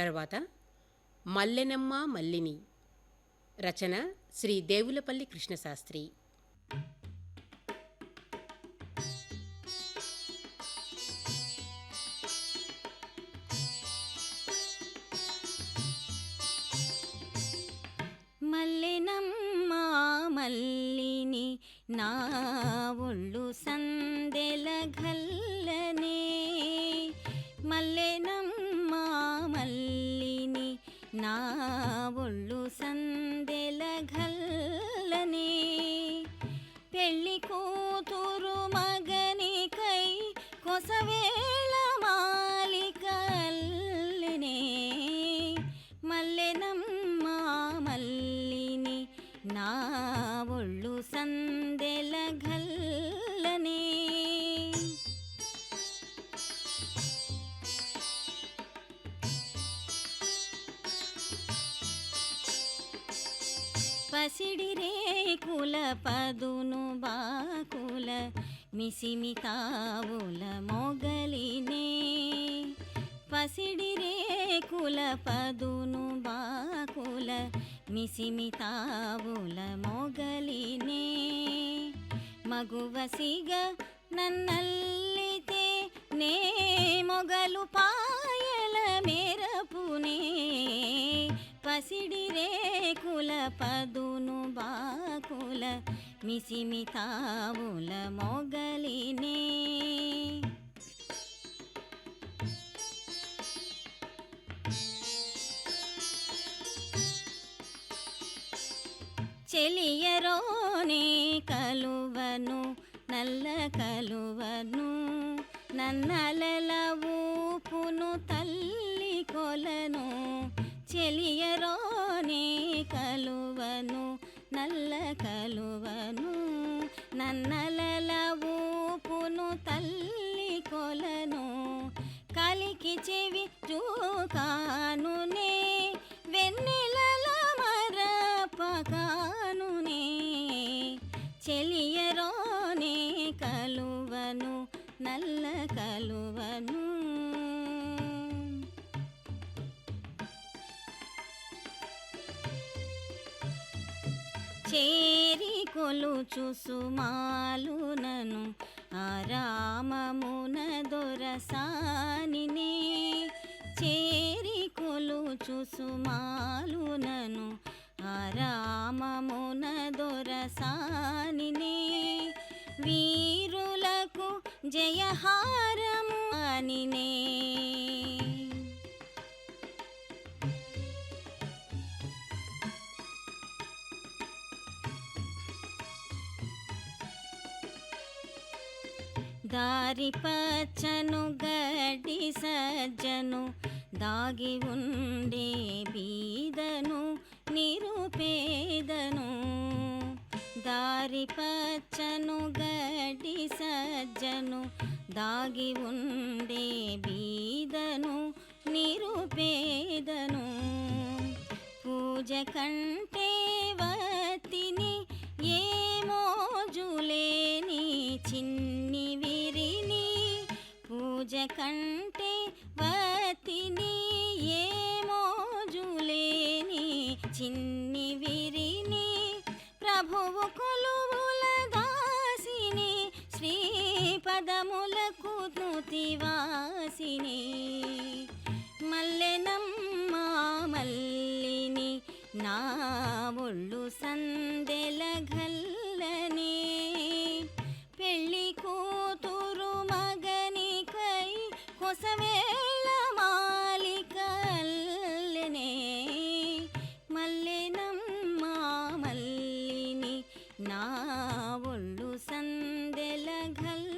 తర్వాత మల్లెనమ్మ మల్లిని రచన శ్రీ దేవులపల్లి కృష్ణశాస్త్రి. మల్లెనమ్మ మల్లిని నా ఒళ్ళు సందెల గల్లనే. మల్లెనమ్మ నా ఒళ్ళు సందెల గల్లనే. పెళ్ళి కూతురు మగనికై కొసవేళ మాలికల్లనే మల్లెనమ్మ మల్లిని నా ఒళ్ళు సందెల పసిడి రేకుల పదును బాకుల మిసిమి తావుల మొగలినే. పసిడి రేకుల పదును బాకుల మిసిమి తావుల మొగలినే. మగువసిగ నన్నల్లితే నే మొగలు పాయల పసిడి రేకుల పదును బాకుల మిసిమి తావుల మొగలినే. చెలియరోనే కలువను నల్ల కలువను నన్నలల ఊపును తల్లి కలువను నల్ల కలువను. చేరి కొలుచు సుమాలునను ఆరామమున దొరసానినే చేరి కొలుచు సుమాలునను ఆరామమున దొరసానినే వీ జయహారము అనినే. దారి పచ్చను గడ్డి సజ్జను దాగి ఉండే బీదను నిరుపేదను. దారి పచ్చను గడ్డి దాగి ఉండే బీదను నిరుపేదను. పూజ కంటే వతిని ఏ చిన్ని విరిని పూజ కంటే నుతివాసిని మల్లెనమ్మ మల్లిని నా ఒళ్ళు సందెల గల్లనే పెళ్ళి కూతురు మగనికై కొసవేళ మాలిక అల్లెనే మల్లెనమ్మ మల్లిని నా ఒళ్ళు సందెల గల్